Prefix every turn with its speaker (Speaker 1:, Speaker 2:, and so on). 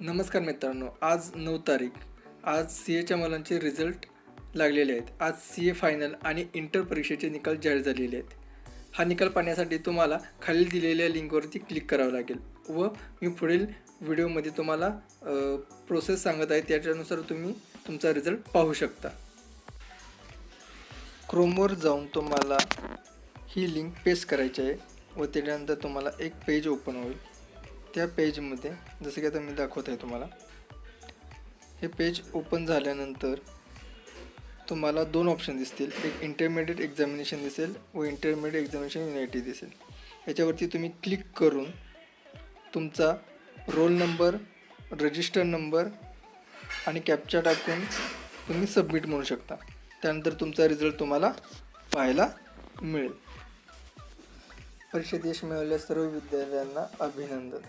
Speaker 1: नमस्कार मित्रांनो आज नऊ तारीख. आज सी एच्या मुलांचे रिझल्ट लागलेले आहेत. आज सी ए फायनल आणि इंटर परीक्षेचे निकाल जाहीर झालेले आहेत. हा निकाल पाहण्यासाठी तुम्हाला खालील दिलेल्या लिंकवरती क्लिक करावं लागेल व मी पुढील व्हिडिओमध्ये तुम्हाला प्रोसेस सांगत आहे. त्याच्यानुसार तुम्ही तुमचा रिझल्ट पाहू शकता. क्रोमवर जाऊन तुम्हाला ही लिंक पेस्ट करायची आहे व त्याच्यानंतर तुम्हाला एक पेज ओपन होईल. त्या पेजमध्ये जसं की आता मी दाखवत आहे तुम्हाला हे पेज ओपन झाल्यानंतर तुम्हाला दोन ऑप्शन दिसतील. एक इंटरमिडिएट एक्झामिनेशन दिसेल व इंटरमिडिएट एक्झामिनेशन युनिटी दिसेल. याच्यावरती तुम्ही क्लिक करून तुमचा रोल नंबर रजिस्टर नंबर आणि कॅप्चा टाकून तुम्ही सबमिट म्हणू शकता. त्यानंतर तुमचा रिझल्ट तुम्हाला पाहायला मिळेल. परीक्षेत यश मिळवलेल्या सर्व विद्यार्थ्यांना अभिनंदन.